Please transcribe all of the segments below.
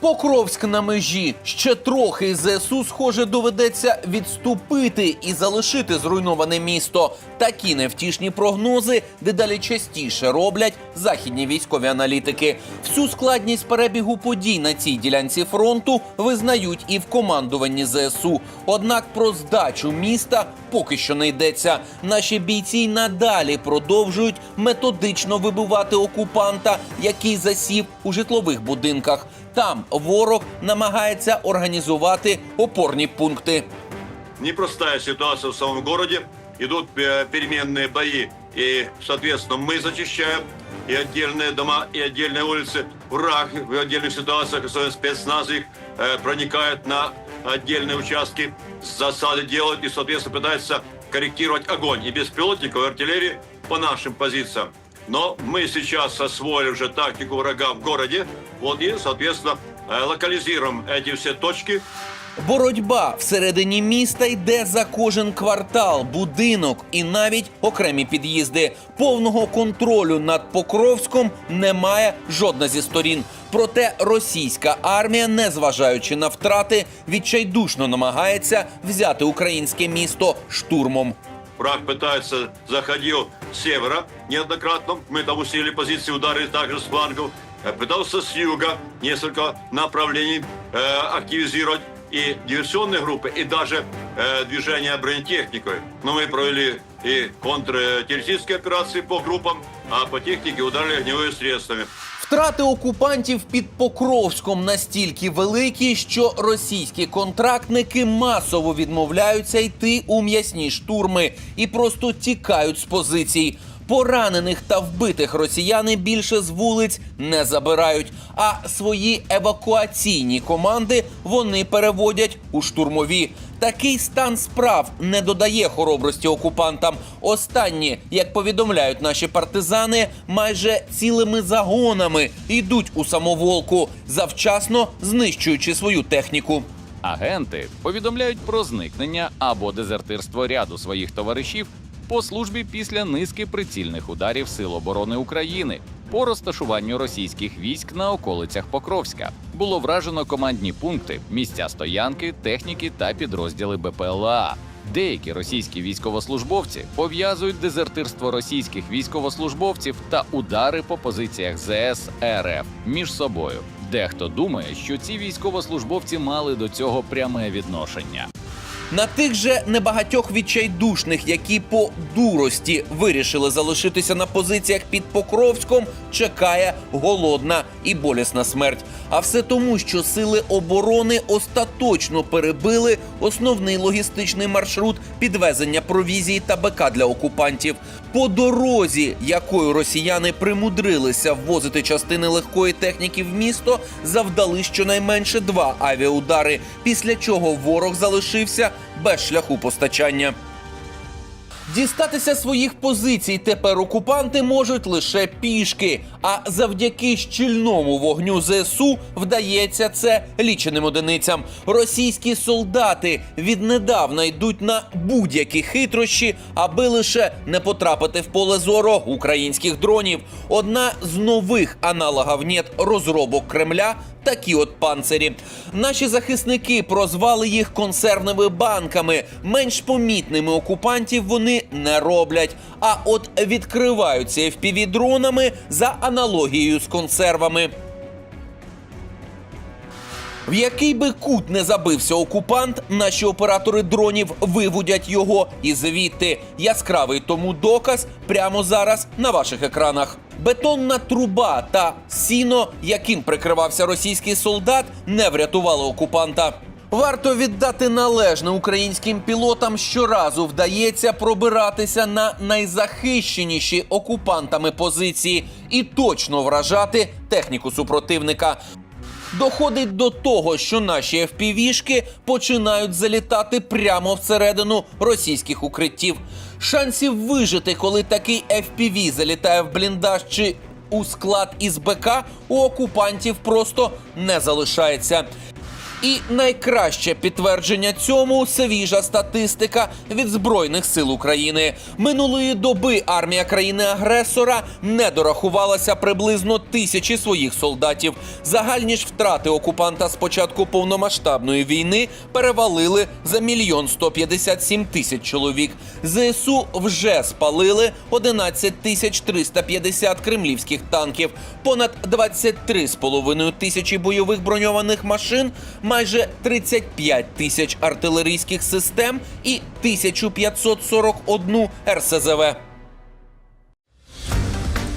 Покровськ на межі ще трохи ЗСУ, схоже, доведеться відступити і залишити зруйноване місто. Такі невтішні прогнози дедалі частіше роблять західні військові аналітики. Всю складність перебігу подій на цій ділянці фронту визнають і в командуванні ЗСУ. Однак про здачу міста поки що не йдеться. Наші бійці й надалі продовжують методично вибивати окупанта, який засів у житлових будинках Там ворог намагається організувати опорні пункти. непростая ситуация в самом городе. Идут э, переменные бои, и, соответственно, мы зачищаем и отдельные дома, и отдельные улицы. Враг в отдельных ситуациях, особенно спецназ их, э, проникает на отдельные участки, засады делают и, соответственно, пытается корректировать огонь и беспилотников, и артиллерии по нашим позициям. Но мы сейчас освоили уже тактику врага в городе, вот и, соответственно, э, локализируем эти все точки, Боротьба всередині міста йде за кожен квартал, будинок і навіть окремі під'їзди. Повного контролю над Покровськом немає жодна зі сторін. Проте російська армія, незважаючи на втрати, відчайдушно намагається взяти українське місто штурмом. Враг пытается, заходил с севера неоднократно. Мы там усилили позиции, ударили также с флангов. Э, Пытался с юга несколько направлений э, активизировать и диверсионные группы, и даже э, движение бронетехникой. Но мы провели и контртеррористические операции по группам, а по технике ударили огневыми средствами. Втрати окупантів під Покровськом настільки великі, що російські контрактники масово відмовляються йти у м'ясні штурми і просто тікають з позицій. Поранених та вбитих росіяни більше з вулиць не забирають, а свої евакуаційні команди вони переводять у штурмові. Такий стан справ не додає хоробрості окупантам. Останні, як повідомляють наші партизани, майже цілими загонами йдуть у самоволку, завчасно знищуючи свою техніку. Агенти повідомляють про зникнення або дезертирство ряду своїх товаришів по службі після низки прицільних ударів Сил оборони України по розташуванню російських військ на околицях Покровська. Було вражено командні пункти, місця стоянки, техніки та підрозділи БПЛА. Деякі російські військовослужбовці пов'язують дезертирство російських військовослужбовців та удари по позиціях ЗС РФ між собою. Дехто думає, що ці військовослужбовці мали до цього пряме відношення. На тих же небагатьох відчайдушних, які по дурості вирішили залишитися на позиціях під Покровськом, чекає голодна і болісна смерть. А все тому, що сили оборони остаточно перебили основний логістичний маршрут підвезення провізії та БК для окупантів. По дорозі, якою росіяни примудрилися ввозити частини легкої техніки в місто, завдали щонайменше два авіаудари, після чого ворог залишився без шляху постачання. Дістатися своїх позицій тепер окупанти можуть лише пішки. А завдяки щільному вогню ЗСУ вдається це ліченим одиницям. Російські солдати віднедавна йдуть на будь-які хитрощі, аби лише не потрапити в поле зору українських дронів. Одна з нових аналогів нет розробок Кремля такі от панцирі. Наші захисники прозвали їх консервними банками. Менш помітними окупантів вони не роблять. А от відкриваються fpv дронами за аналогією з консервами. В який би кут не забився окупант, наші оператори дронів виводять його і звідти. Яскравий тому доказ прямо зараз на ваших екранах. Бетонна труба та сіно, яким прикривався російський солдат, не врятували окупанта. Варто віддати належне українським пілотам, щоразу вдається пробиратися на найзахищеніші окупантами позиції і точно вражати техніку супротивника. Доходить до того, що наші FPV-шки починають залітати прямо всередину російських укриттів. Шансів вижити, коли такий FPV залітає в бліндаж чи у склад із БК, у окупантів просто не залишається. І найкраще підтвердження цьому свіжа статистика від збройних сил України. Минулої доби армія країни-агресора не дорахувалася приблизно тисячі своїх солдатів. Загальні ж втрати окупанта з початку повномасштабної війни перевалили за мільйон 157 тисяч чоловік. ЗСУ вже спалили 11 тисяч 350 кремлівських танків, понад 23,5 тисячі бойових броньованих машин, майже 35 тисяч артилерійських систем і 1541 РСЗВ.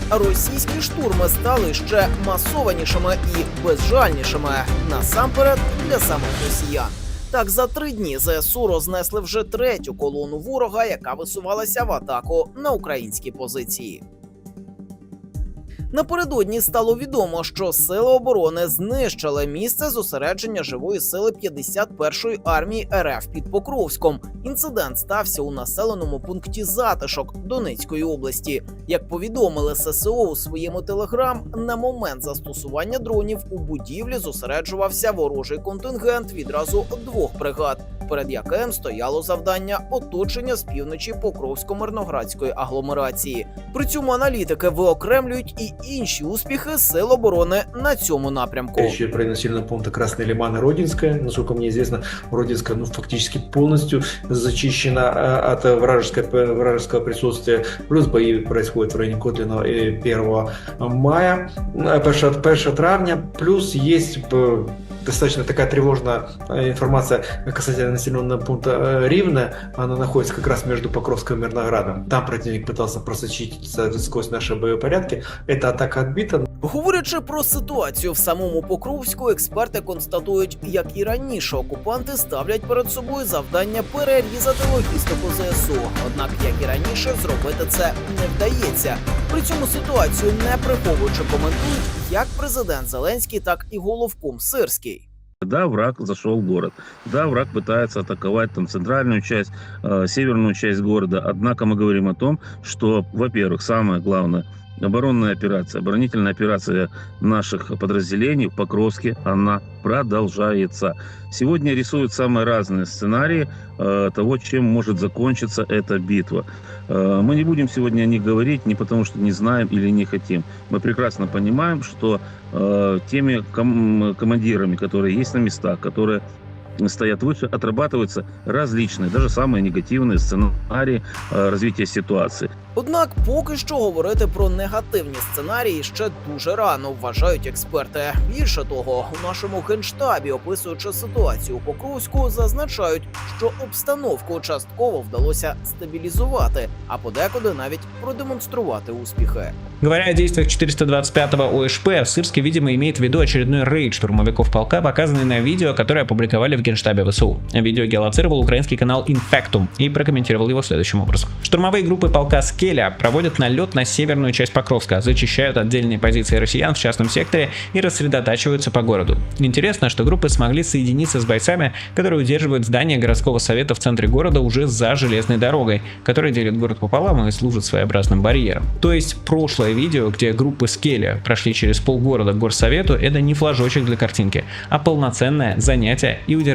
Російські штурми стали ще масованішими і безжальнішими насамперед для самих росіян. Так, за три дні ЗСУ рознесли вже третю колону ворога, яка висувалася в атаку на українські позиції. Напередодні стало відомо, що сили оборони знищили місце зосередження живої сили 51-ї армії РФ під Покровськом. Інцидент стався у населеному пункті Затишок Донецької області. Як повідомили ССО у своєму телеграм, на момент застосування дронів у будівлі зосереджувався ворожий контингент відразу двох бригад, перед яким стояло завдання оточення з півночі Покровсько-Мирноградської агломерації. При цьому аналітики виокремлюють і інші успіхи сил оборони на цьому напрямку. Речь идет про населенные пункты Красная Лиман и Родинская. Насколько мне известно, Родинская ну, фактически полностью зачищена э, от вражеского, вражеского присутствия. Плюс бои происходят в районе Котлина э, 1 мая, э, 1, 1 травня. Плюс есть э, достаточно такая тревожная э, информация касательно населенного пункта э, Ривна. Она находится как раз между Покровском и Мирноградом. Там противник пытался просочиться сквозь наши боепорядки. Эта атака отбита, Говорячи про ситуацію в самому Покровську, експерти констатують, як і раніше окупанти ставлять перед собою завдання перерізати логістику ЗСУ. Однак, як і раніше, зробити це не вдається. При цьому ситуацію не приховуючи коментують як президент Зеленський, так і головком Сирський. Да, враг зашел в город. Да, враг пытается атаковать там центральную часть, э, северную часть города. Однако мы говорим о том, что, во-первых, самое главное, оборонная операция, оборонительная операция наших подразделений в Покровске, она продолжается. Сегодня рисуют самые разные сценарии э, того, чем может закончиться эта битва. Э, мы не будем сегодня о них говорить не потому, что не знаем или не хотим. Мы прекрасно понимаем, что э, теми ком- командирами, которые есть на местах, которые стоят выше, отрабатываются различные, даже самые негативные сценарии э, развития ситуации. Однак поки що говорити про негативні сценарії ще дуже рано, вважають експерти. Більше того, у нашому генштабі, описуючи ситуацію у Покровську, зазначають, що обстановку частково вдалося стабілізувати, а подекуди навіть продемонструвати успіхи. Говоря о действиях 425-го ОШП, Сырский, видимо, имеет в виду очередной рейд штурмовиков полка, показанный на видео, которое опубликовали в генштабе ВСУ. Видео геолоцировал украинский канал Infectum и прокомментировал его следующим образом. Штурмовые группы полка Скеля проводят налет на северную часть Покровска, зачищают отдельные позиции россиян в частном секторе и рассредотачиваются по городу. Интересно, что группы смогли соединиться с бойцами, которые удерживают здание городского совета в центре города уже за железной дорогой, которая делит город пополам и служит своеобразным барьером. То есть прошлое видео, где группы Скеля прошли через полгорода к горсовету, это не флажочек для картинки, а полноценное занятие и удержание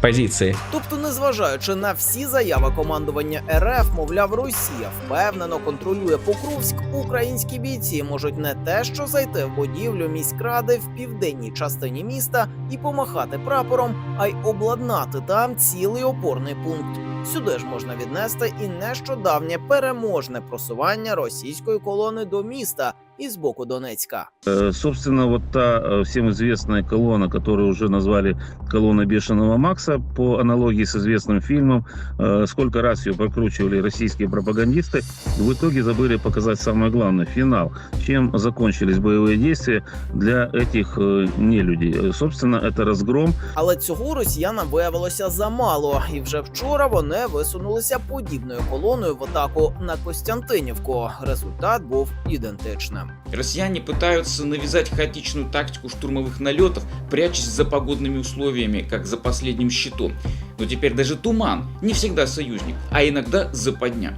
позиции. Тобто, незважаючи на всі заяви командування РФ, мовляв, Росія впевнено контролює Покровськ, українські бійці можуть не те, що зайти в будівлю міськради в південній частині міста і помахати прапором, а й обладнати там цілий опорний пункт. Сюди ж можна віднести і нещодавнє переможне просування російської колони до міста із боку Донецька. Э, Собственно, вот та э, всем известная колонна, которую уже назвали колонна Бешеного Макса, по аналогии с известным фильмом, э, сколько раз ее прокручивали российские пропагандисты, в итоге забыли показать самое главное – финал. Чем закончились боевые действия для этих э, нелюдей? Э, Собственно, это разгром Але цього росіянам виявилося замало, і вже вчора вони висунулися подібною колоною в атаку на Костянтинівку. Результат був ідентичним. Россияне пытаются навязать хаотичную тактику штурмовых налетов, прячась за погодными условиями, как за последним щитом. Но теперь даже туман не всегда союзник, а иногда западня.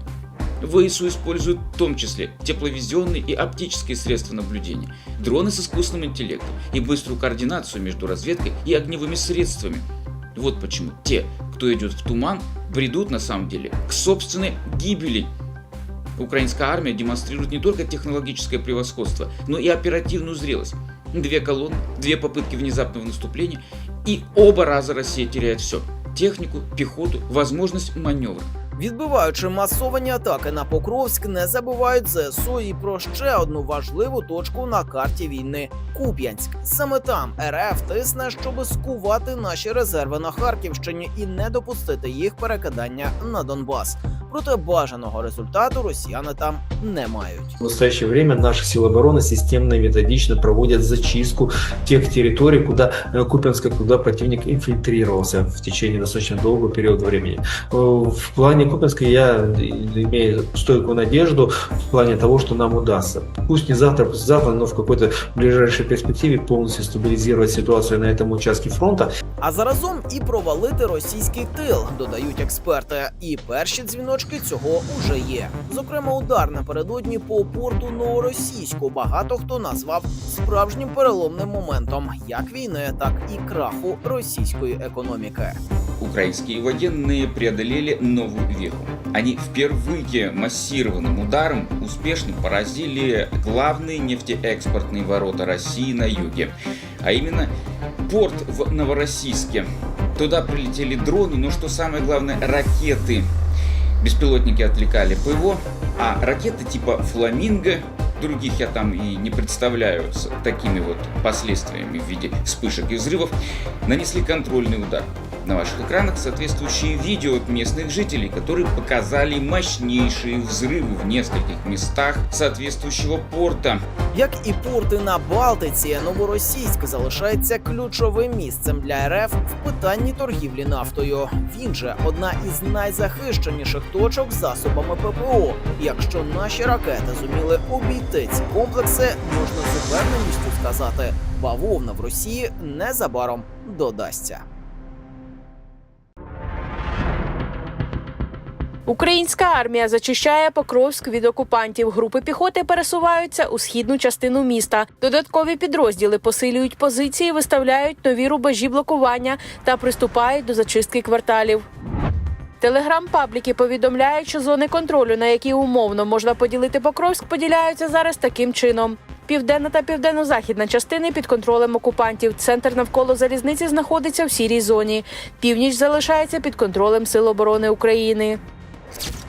ВСУ используют в том числе тепловизионные и оптические средства наблюдения, дроны с искусственным интеллектом и быструю координацию между разведкой и огневыми средствами. Вот почему те, кто идет в туман, бредут на самом деле к собственной гибели. Украинская армия демонстрирует не только технологическое превосходство, но и оперативную зрелость. Две колонны, две попытки внезапного наступления, и оба раза Россия теряет все. Технику, пехоту, возможность маневра. Відбиваючи масовані атаки на Покровськ, не забувають ЗСУ і про ще одну важливу точку на карті війни Куп'янськ. Саме там РФ тисне, щоби скувати наші резерви на Харківщині і не допустити їх перекидання на Донбас. Проте бажаного результату росіяни там не мають. В настоящее время наши силы обороны системно и методично проводят зачистку тех территорий, куда э, Купянска, куда противник инфильтрировался в течение достаточно долгого периода времени. Э, В плане Купянска я имею стойкую надежду в плане того, что нам удастся. Пусть не завтра, послезавтра, но в какой-то ближайшей перспективе полностью стабилизировать ситуацию на этом участке фронта А заразом і провалити російський тил, додають експерти. І перші дзвіночки цього уже є. Зокрема, удар напередодні по порту Новоросійську багато хто назвав справжнім переломним моментом як війни, так і краху російської економіки. Украинские военные преодолели новую веху. Они впервые массированным ударом успешно поразили главные нефтеэкспортные ворота России на юге, А именно порт в Новороссийске. Туда прилетели дроны, но что самое главное, ракеты. Беспилотники отвлекали ПВО, а ракеты типа «Фламинго», других я там и не представляю с такими вот последствиями в виде вспышек и взрывов, нанесли контрольный удар. На ваших экранах соответствующие видео от местных жителей, которые показали мощнейшие взрывы в нескольких местах соответствующего порта. Як і порти на Балтиці, Новоросійськ залишається ключовим місцем для РФ в питанні торгівлі нафтою. Він же одна із найзахищеніших точок з засобами ППО. Якщо наші ракети зуміли обійти ці комплекси, можна з упевненістю сказати, бавовна в Росії незабаром додасться. Українська армія зачищає Покровськ від окупантів. Групи піхоти пересуваються у східну частину міста. Додаткові підрозділи посилюють позиції, виставляють нові рубежі блокування та приступають до зачистки кварталів. Телеграм-пабліки повідомляють, що зони контролю, на які умовно можна поділити Покровськ, поділяються зараз таким чином. Південна та південно-західна частини під контролем окупантів. Центр навколо залізниці знаходиться в сірій зоні. Північ залишається під контролем Сил оборони України.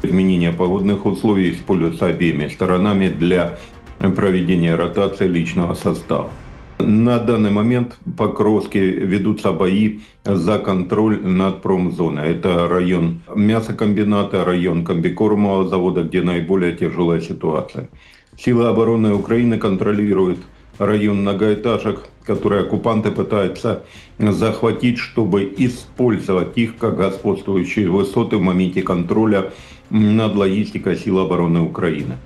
Изменение погодных условий используются обеими сторонами для проведения ротации личного состава. На данный момент в Покровске ведутся бои за контроль над промзоной. Это район мясокомбината, район комбикормового завода, где наиболее тяжелая ситуация. Силы обороны Украины контролируют район многоэтажек, которые оккупанты пытаются захватить, чтобы использовать их как господствующие высоты в моменте контроля над логистикой сил обороны Украины.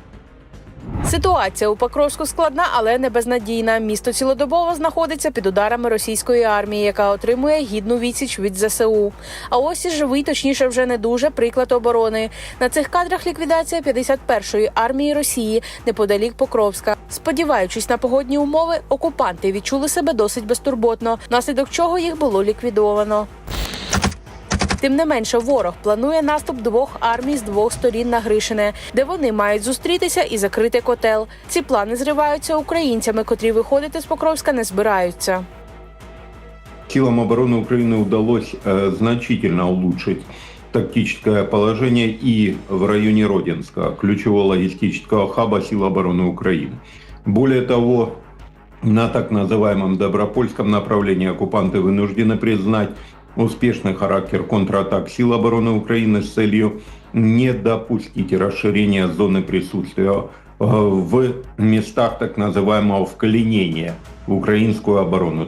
Ситуація у Покровську складна, але не безнадійна. Місто цілодобово знаходиться під ударами російської армії, яка отримує гідну відсіч від ЗСУ. А ось і живий, точніше, вже не дуже приклад оборони. На цих кадрах ліквідація 51-ї армії Росії неподалік Покровська. Сподіваючись на погодні умови, окупанти відчули себе досить безтурботно, наслідок чого їх було ліквідовано. Тим не менше, ворог планує наступ двох армій з двох сторін на Гришине, де вони мають зустрітися і закрити котел. Ці плани зриваються українцями, котрі виходити з Покровська не збираються. Силам обороны Украины удалось э, значительно улучшить тактическое положение и в районе Родинска, ключевого логистического хаба сил обороны Украины. Более того, на так называемом Добропольском направлении оккупанты вынуждены признать успешный характер контратак сил обороны Украины с целью не допустить расширения зоны присутствия э, в местах так называемого вкоренения в украинскую оборону.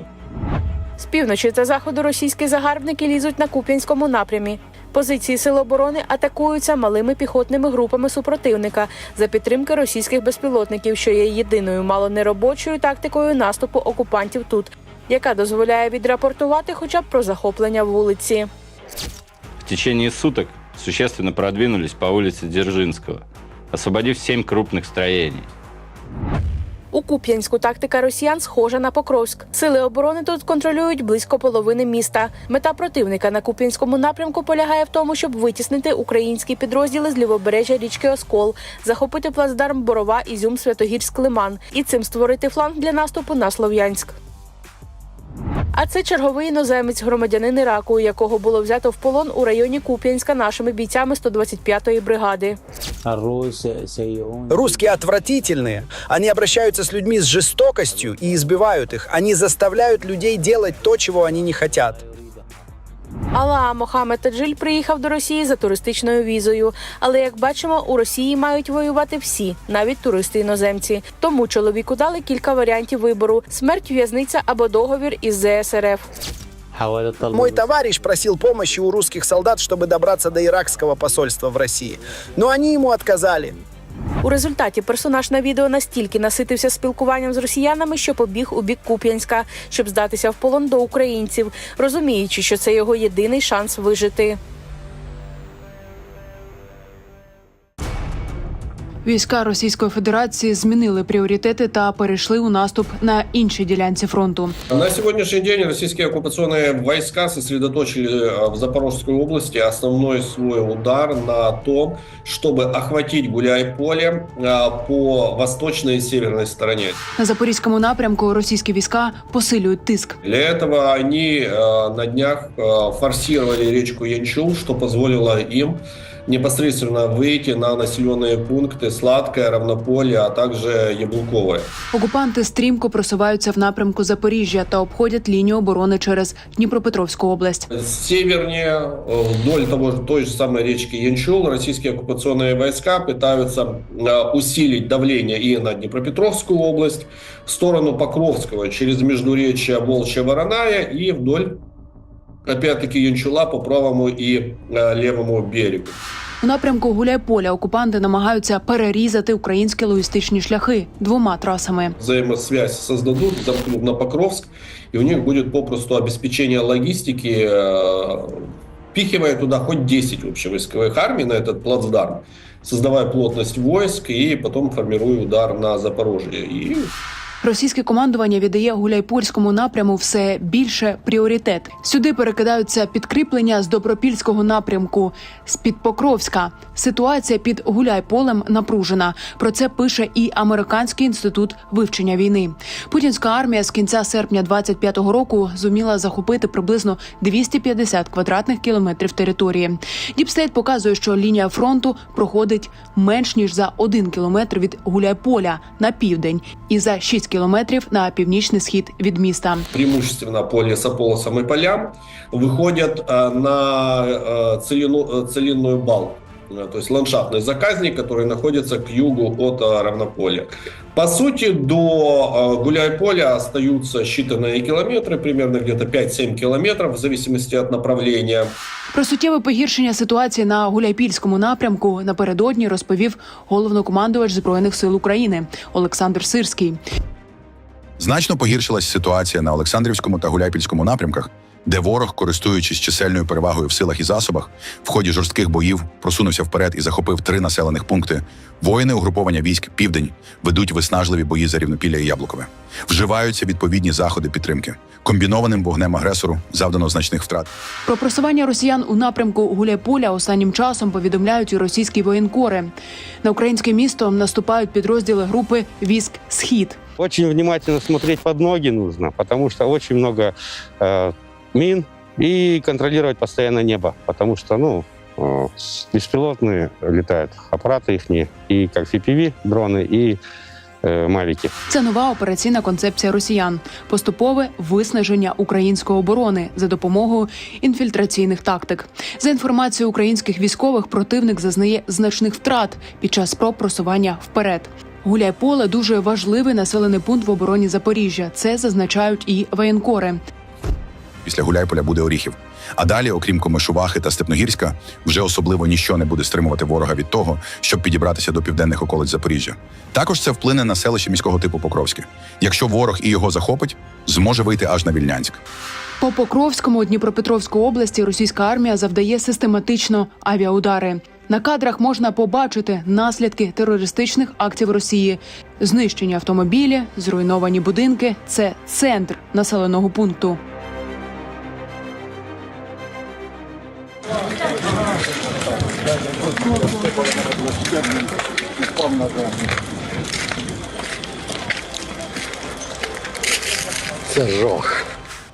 З півночі та заходу російські загарбники лізуть на Куп'янському напрямі. Позиції сил оборони атакуються малими піхотними групами супротивника за підтримки російських безпілотників, що є єдиною мало неробочою тактикою наступу окупантів тут, яка дозволяє відрапортувати хоча б про захоплення вулиці. В течение суток существенно продвинулись по улице Дзержинского, освободив семь крупных строений. У Куп'янську тактика росіян схожа на Покровськ. Сили оборони тут контролюють близько половини міста. Мета противника на Куп'янському напрямку полягає в тому, щоб витіснити українські підрозділи з лівобережжя річки Оскол, захопити плацдарм Борова, Ізюм, Святогірськ, Лиман і цим створити фланг для наступу на Слов'янськ. А це черговий іноземець, громадянин Іраку, якого було взято в полон у районі Куп'янська нашими бійцями 125-ї бригади. Русские отвратительные. Они обращаются с людьми с жестокостью и избивают их. Они заставляют людей делать то, чего они не хотят. Алла Мохамед Таджиль приїхав до Росії за туристичною візою. Але як бачимо, у Росії мають воювати всі, навіть туристи іноземці. Тому чоловіку дали кілька варіантів вибору: смерть, в'язниця або договір із ЗСРФ. Мой товарищ просил помощи у русских солдат, чтобы добраться до иракского посольства в России. Но они ему отказали. У результаті персонаж на відео настільки наситився спілкуванням з росіянами, що побіг у бік Куп'янська, щоб здатися в полон до українців, розуміючи, що це його єдиний шанс вижити. Війська Російської Федерації змінили пріоритети та перейшли у наступ на іншій ділянці фронту. На сегодняшний день российские оккупационные войска сосредоточили э, в Запорожской области основной свой удар на том, чтобы охватить Гуляй-Поле э, по восточной и северной стороне. На запорізькому напрямку російські війська посилюють тиск. Для этого они э, на днях э, форсировали речку Янчул, что позволило им непосредственно выйти на населенные пункты Сладкое, Равнополе, а также Яблуковое. Окупанти стрімко просуваються в напрямку Запоріжжя та обходять лінію оборони через Дніпропетровську область. Севернее, э, вдоль того, же- той же самой речки Янчул, российские оккупационные войска пытаются э, усилить давление и на Днепропетровскую область, в сторону Покровского, через междуречье Волчья-Вороная и вдоль, опять-таки, Янчула по правому и э, левому берегу. У напрямку Гуляйполя окупанти намагаються перерізати українські логістичні шляхи двома трасами. Взаимосвязь создадут, замкнут на Покровск, и у них будет попросту обеспечение логистики, э, впихивая туда хоть 10 общевойсковых армий на этот плацдарм, создавая плотность войск и потом формируя удар на Запорожье. И Російське командування віддає гуляйпольському напряму все більше пріоритет. Сюди перекидаються підкріплення з добропільського напрямку з під Покровська. Ситуація під Гуляйполем напружена. Про це пише і Американський інститут вивчення війни. Путінська армія з кінця серпня 25-го року зуміла захопити приблизно 250 квадратних кілометрів території. Діпстейт показує, що лінія фронту проходить менш ніж за один кілометр від Гуляйполя на південь і за 6 кілометрів на північний схід від міста. преимущественно по лесополосам и полям, выходят э, на э, целину- э, целинную балку. Э, То есть ландшафтный заказник, который находится к югу от э, равнополя. По сути, до э, Гуляй-Поля остаются считанные километры, примерно где-то 5-7 километров, в зависимости от направления. Про суттєве погіршення ситуації на Гуляйпільському напрямку напередодні розповів головнокомандувач збройних сил України Олександр Сирський. Значно погіршилась ситуація на Олександрівському та Гуляйпільському напрямках, де ворог, користуючись чисельною перевагою в силах і засобах, в ході жорстких боїв просунувся вперед і захопив три населених пункти. Воїни угруповання військ Південь ведуть виснажливі бої за рівнопілля і Яблукове. Вживаються відповідні заходи підтримки. Комбінованим вогнем агресору завдано значних втрат. Про просування росіян у напрямку Гуляйполя останнім часом повідомляють і російські воєнкори. На українське місто наступають підрозділи групи військ Схід. Очень внимательно смотреть под ноги нужно, потому что очень много э, мин и контролировать постоянно небо, потому что, ну, э, беспилотные летают, аппараты их и как VPV дроны, и э, мавики. Це нова операційна концепція росіян, поступове виснаження української оборони за допомогою інфільтраційних тактик. За інформацією українських військових, противник зазнає значних втрат під час спроб просування вперед. Гуляйполе дуже важливий населений пункт в обороні Запоріжжя. Це зазначають і воєнкори. Після Гуляйполя буде Оріхів. А далі, окрім Комишувахи та Степногірська, вже особливо ніщо не буде стримувати ворога від того, щоб підібратися до південних околиць Запоріжжя. Також це вплине на селище міського типу Покровське. Якщо ворог і його захопить, зможе вийти аж на Вільнянськ. По Покровському Дніпропетровської області російська армія завдає систематично авіаудари. На кадрах можна побачити наслідки терористичних актів Росії: знищені автомобілі, зруйновані будинки. Це центр населеного пункту. Це жох.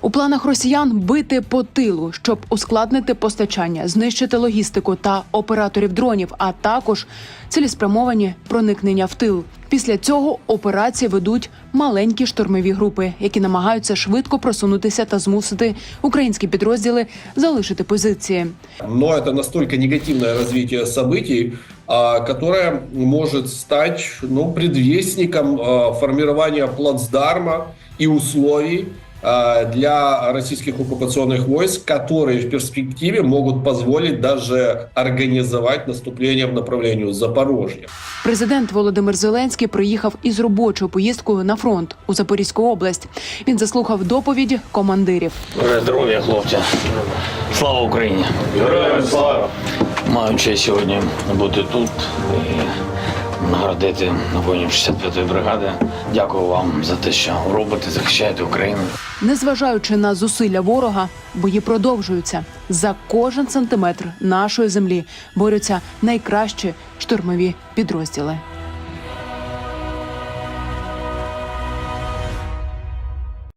У планах росіян бити по тилу, щоб ускладнити постачання, знищити логістику та операторів дронів, а також цілеспрямовані проникнення в тил. Після цього операції ведуть маленькі штурмові групи, які намагаються швидко просунутися та змусити українські підрозділи залишити позиції. Но це настолько негативне розвиття событий, которое может стать ну, предвестником формирования плацдарма и условий для российских оккупационных войск, которые в перспективе могут позволить даже организовать наступление в направлении Запорожья. Президент Володимир Зеленський приїхав із робочою поїздкою на фронт у Запорізьку область. Він заслухав доповіді командирів. Здоров'я, хлопці. Слава Україні! Героям слава! Маю честь сьогодні бути тут і наградити воїнів 65-ї бригади. Дякую вам за те, що робите, захищаєте Україну. Незважаючи на зусилля ворога, бої продовжуються. За кожен сантиметр нашої землі борються найкращі штурмові підрозділи.